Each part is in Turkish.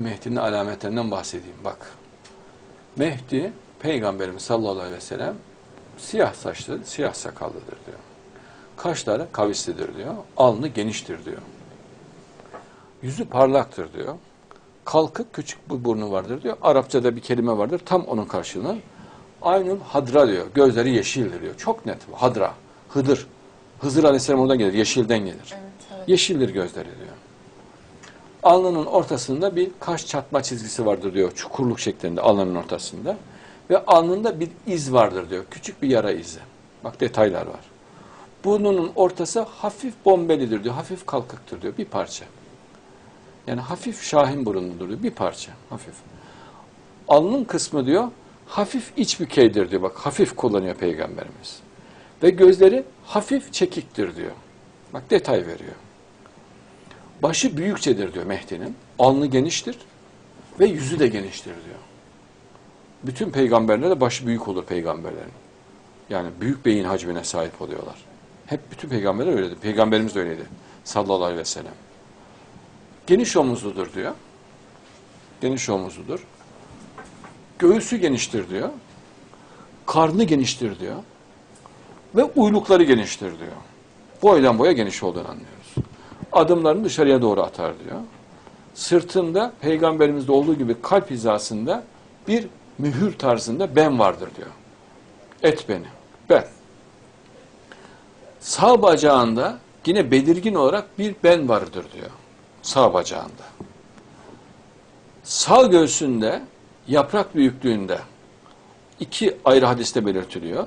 Mehdi'nin alametlerinden bahsedeyim. Bak. Mehdi Peygamberimiz sallallahu aleyhi ve sellem siyah saçlı, siyah sakallıdır diyor. Kaşları kavislidir diyor. Alnı geniştir diyor. Yüzü parlaktır diyor. Kalkık küçük bir burnu vardır diyor. Arapçada bir kelime vardır. Tam onun karşılığı. Aynul hadra diyor. Gözleri yeşildir diyor. Çok net. Hadra. Hıdır. Hızır aleyhisselam oradan gelir. Yeşilden gelir. Evet, evet. Yeşildir gözleri diyor. Alnının ortasında bir kaş çatma çizgisi vardır diyor. Çukurluk şeklinde alnının ortasında. Ve alnında bir iz vardır diyor. Küçük bir yara izi. Bak detaylar var. Burnunun ortası hafif bombelidir diyor. Hafif kalkıktır diyor. Bir parça. Yani hafif şahin burunludur diyor. Bir parça. Hafif. Alnın kısmı diyor hafif iç bükeydir diyor. Bak hafif kullanıyor peygamberimiz. Ve gözleri hafif çekiktir diyor. Bak detay veriyor. Başı büyükçedir diyor Mehdi'nin. Alnı geniştir ve yüzü de geniştir diyor. Bütün peygamberler de başı büyük olur peygamberlerin. Yani büyük beyin hacmine sahip oluyorlar. Hep bütün peygamberler öyleydi. Peygamberimiz de öyleydi. Sallallahu aleyhi ve sellem. Geniş omuzludur diyor. Geniş omuzludur. Göğüsü geniştir diyor. Karnı geniştir diyor. Ve uylukları geniştir diyor. Boydan boya geniş olduğunu anlıyoruz. Adımlarını dışarıya doğru atar diyor. Sırtında peygamberimizde olduğu gibi kalp hizasında bir mühür tarzında ben vardır diyor. Et beni. Ben. Sağ bacağında yine belirgin olarak bir ben vardır diyor. Sağ bacağında. Sağ göğsünde yaprak büyüklüğünde iki ayrı hadiste belirtiliyor.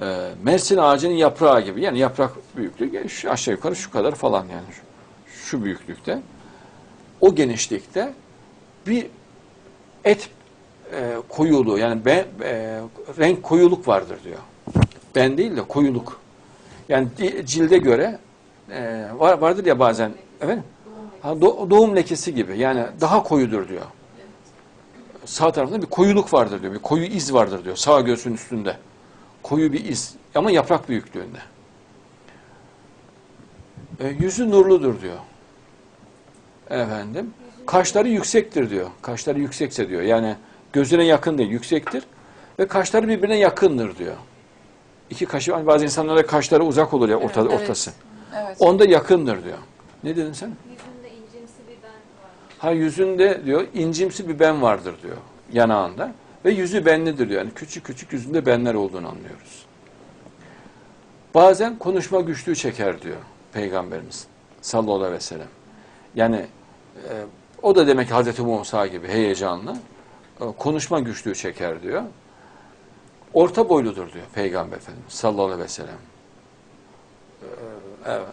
Ee, Mersin ağacının yaprağı gibi yani yaprak büyüklüğü şu aşağı yukarı şu kadar falan yani şu, şu büyüklükte. O genişlikte bir et e, koyuluğu yani be, e, renk koyuluk vardır diyor. Ben değil de koyuluk. Yani cilde göre e, var, vardır ya bazen efendim ha, do- doğum lekesi gibi yani daha koyudur diyor. Sağ tarafında bir koyuluk vardır diyor. Bir koyu iz vardır diyor sağ göğsün üstünde. Koyu bir iz ama yaprak büyüklüğünde. E, yüzü nurludur diyor. Efendim. Kaşları yüksektir diyor. Kaşları yüksekse diyor. Yani gözüne yakın değil, yüksektir. Ve kaşları birbirine yakındır diyor. İki kaşı, hani bazı insanlara kaşları uzak olur ya orta, Evet. ortası. Evet. Onda yakındır diyor. Ne dedin sen? Yüzünde incimsi bir ben var. Ha yüzünde diyor incimsi bir ben vardır diyor yanağında. Ve yüzü benlidir. Yani küçük küçük yüzünde benler olduğunu anlıyoruz. Bazen konuşma güçlüğü çeker diyor Peygamberimiz sallallahu aleyhi ve sellem. Yani e, o da demek ki Hazreti Musa gibi heyecanlı. E, konuşma güçlüğü çeker diyor. Orta boyludur diyor Peygamber Efendimiz sallallahu aleyhi ve sellem. E, evet.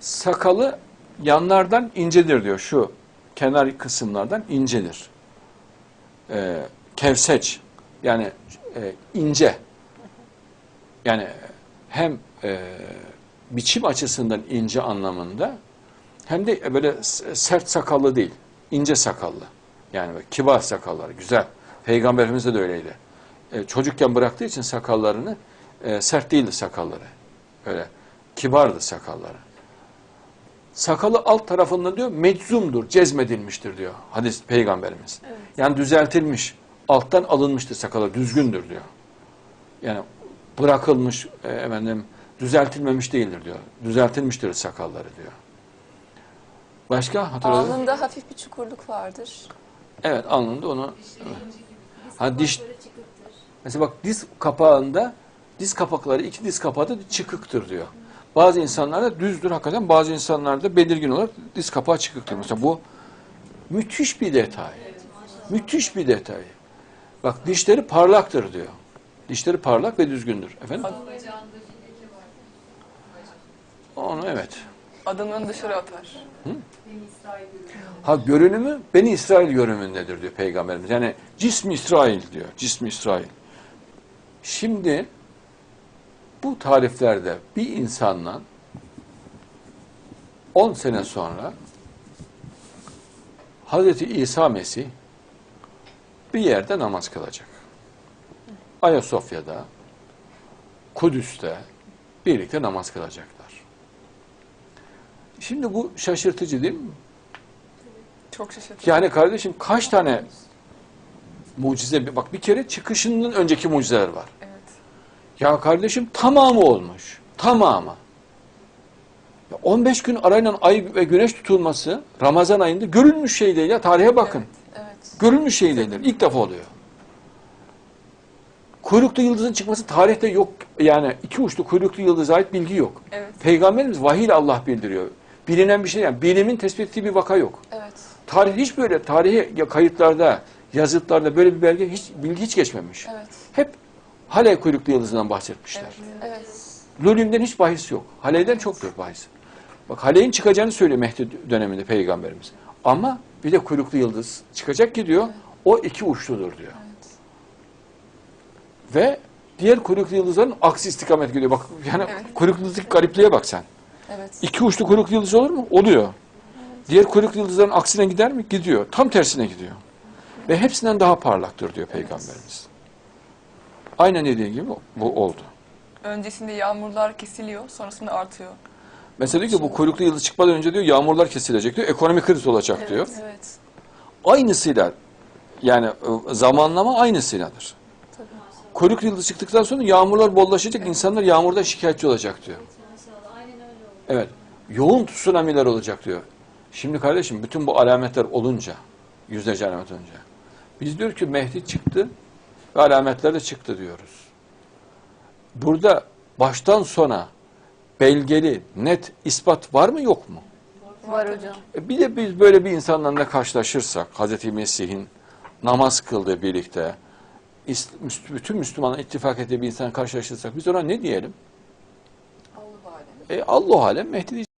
Sakalı yanlardan incedir diyor. Şu kenar kısımlardan incedir. Ee, kevseç yani e, ince. Yani hem e, biçim açısından ince anlamında hem de böyle sert sakallı değil. ince sakallı. Yani kibar sakallar. Güzel. Peygamberimizde de öyleydi. E, çocukken bıraktığı için sakallarını e, sert değildi sakalları. Öyle kibardı sakalları. Sakalı alt tarafında diyor meczumdur, cezmedilmiştir diyor hadis peygamberimiz. Yani düzeltilmiş, alttan alınmıştır sakalı, düzgündür diyor. Yani bırakılmış, e, efendim düzeltilmemiş değildir diyor. Düzeltilmiştir sakalları diyor. Başka hatırladın? Alnında hafif bir çukurluk vardır. Evet alnında onu. Ha diş. Mesela bak diz kapağında diz kapakları iki diz kapağı da çıkıktır diyor. Bazı insanlarda düzdür hakikaten bazı insanlarda belirgin olarak diz kapağı çıkıktır. Mesela bu müthiş bir detay. Müthiş bir detay. Bak dişleri parlaktır diyor. Dişleri parlak ve düzgündür. Efendim? Onu evet. Adımını dışarı atar. Ha görünümü Beni İsrail görünümündedir diyor Peygamberimiz. Yani cismi İsrail diyor. Cismi İsrail. Şimdi bu tariflerde bir insanla 10 sene sonra Hazreti İsa Mesih bir yerde namaz kılacak. Ayasofya'da, Kudüs'te birlikte namaz kılacaklar. Şimdi bu şaşırtıcı değil mi? Çok şaşırtıcı. Yani kardeşim kaç tane mucize, bak bir kere çıkışının önceki mucizeler var. Evet. Ya kardeşim tamamı olmuş. Tamamı. Ya 15 gün arayla ay ve güneş tutulması Ramazan ayında görülmüş şey değil ya. Tarihe bakın. Evet. Evet. Görülmüş şey değildir. İlk defa oluyor. Kuyruklu yıldızın çıkması tarihte yok. Yani iki uçlu kuyruklu yıldıza ait bilgi yok. Evet. Peygamberimiz vahiy ile Allah bildiriyor. Bilinen bir şey yani bilimin tespit ettiği bir vaka yok. Evet. Tarih hiç böyle tarihi kayıtlarda, yazıtlarda böyle bir belge hiç bilgi hiç geçmemiş. Evet. Hep Hale kuyruklu yıldızından bahsetmişler. Evet. Evet. Hiç bahis yok. Hale'den çoktur bahis. Bak Hale'nin çıkacağını söylüyor Mehdi döneminde peygamberimiz. Ama bir de kuyruklu yıldız çıkacak ki diyor. O iki uçludur diyor. Evet. Ve diğer kuyruklu yıldızların aksi istikamet gidiyor. Bak yani evet. kuyruklu yıldızdaki garipliğe bak sen. Evet. İki uçlu kuyruklu yıldız olur mu? Oluyor. Evet. Diğer kuyruklu yıldızların aksine gider mi? Gidiyor. Tam tersine gidiyor. Evet. Ve hepsinden daha parlaktır diyor Peygamberimiz. Evet. Aynen dediği gibi bu oldu. Öncesinde yağmurlar kesiliyor, sonrasında artıyor. Mesela diyor ki bu kuyruklu yıldız çıkmadan önce diyor yağmurlar kesilecek diyor. Ekonomi kriz olacak diyor. Evet. Aynısıyla yani e, zamanlama aynısıyladır. Tabii. Kuyruklu yıldız çıktıktan sonra yağmurlar bollaşacak. insanlar yağmurdan şikayetçi olacak diyor. Evet. Yoğun tsunamiler olacak diyor. Şimdi kardeşim bütün bu alametler olunca, yüzlerce alamet olunca, biz diyor ki Mehdi çıktı ve alametler de çıktı diyoruz. Burada baştan sona belgeli, net ispat var mı yok mu? Var hocam. E bir de biz böyle bir insanlarla karşılaşırsak, Hazreti Mesih'in namaz kıldığı birlikte, bütün Müslümanlar ittifak ettiği bir insan karşılaşırsak biz ona ne diyelim? Allah alem. E Allah alem Mehdi diyeceğiz.